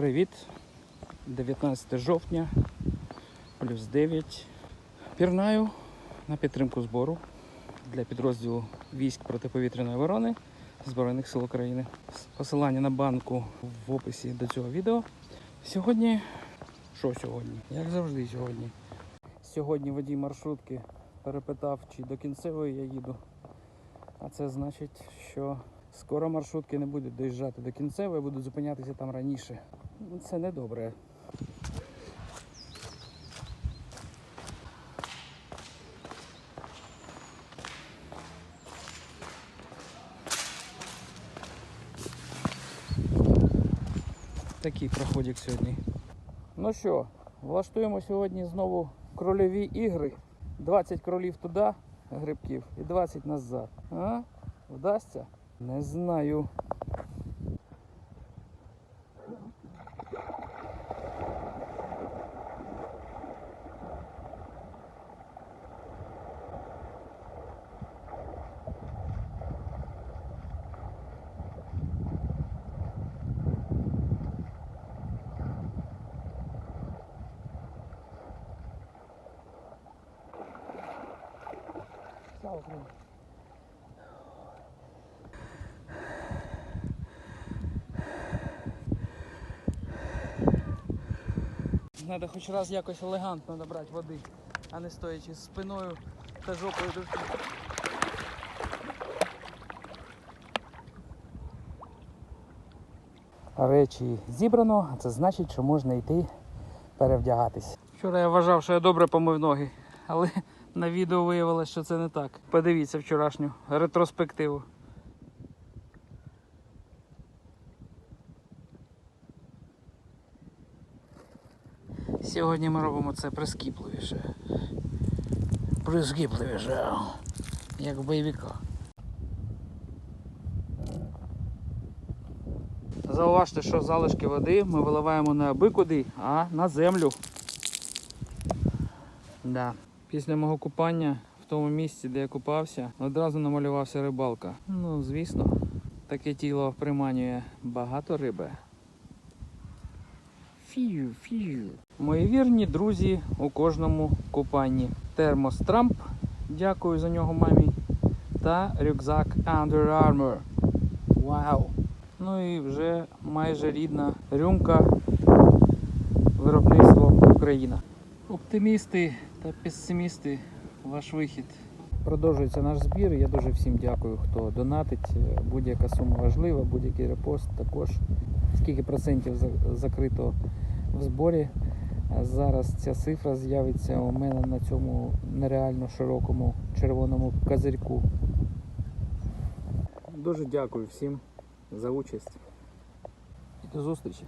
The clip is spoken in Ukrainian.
Привіт! 19 жовтня, плюс 9. Пірнаю на підтримку збору для підрозділу військ протиповітряної оборони Збройних сил України. Посилання на банку в описі до цього відео. Сьогодні, що сьогодні? Як завжди сьогодні. Сьогодні водій маршрутки перепитав, чи до кінцевої я їду. А це значить, що скоро маршрутки не будуть доїжджати до кінцевої, будуть зупинятися там раніше. Ну, Це не добре. Такий проходик сьогодні. Ну що, влаштуємо сьогодні знову крольові ігри. 20 кролів туди, грибків, і 20 назад. А? Вдасться? Не знаю. Слава Україні! Треба хоч раз якось елегантно набрати води, а не стоячи спиною та жопою до. Речі зібрано, а це значить, що можна йти перевдягатись. Вчора я вважав, що я добре помив ноги, але на відео виявилося, що це не так. Подивіться вчорашню ретроспективу. Сьогодні ми робимо це прискіпливіше. Прискіпливіше. Як в бойовика. Зауважте, що залишки води ми виливаємо не аби куди, а на землю. Да. Після мого купання в тому місці, де я купався, одразу намалювався рибалка. Ну, звісно, таке тіло приманює багато риби. Фію, фію. Мої вірні друзі у кожному купанні. Термос Трамп, дякую за нього мамі. Та рюкзак Under Armour. Вау! Ну і вже майже рідна рюмка виробництво Україна. Оптимісти та песимісти, ваш вихід. Продовжується наш збір. Я дуже всім дякую, хто донатить. Будь-яка сума важлива, будь-який репост також. Скільки процентів закрито в зборі. Зараз ця цифра з'явиться у мене на цьому нереально широкому червоному козирьку. Дуже дякую всім за участь. І до зустрічі.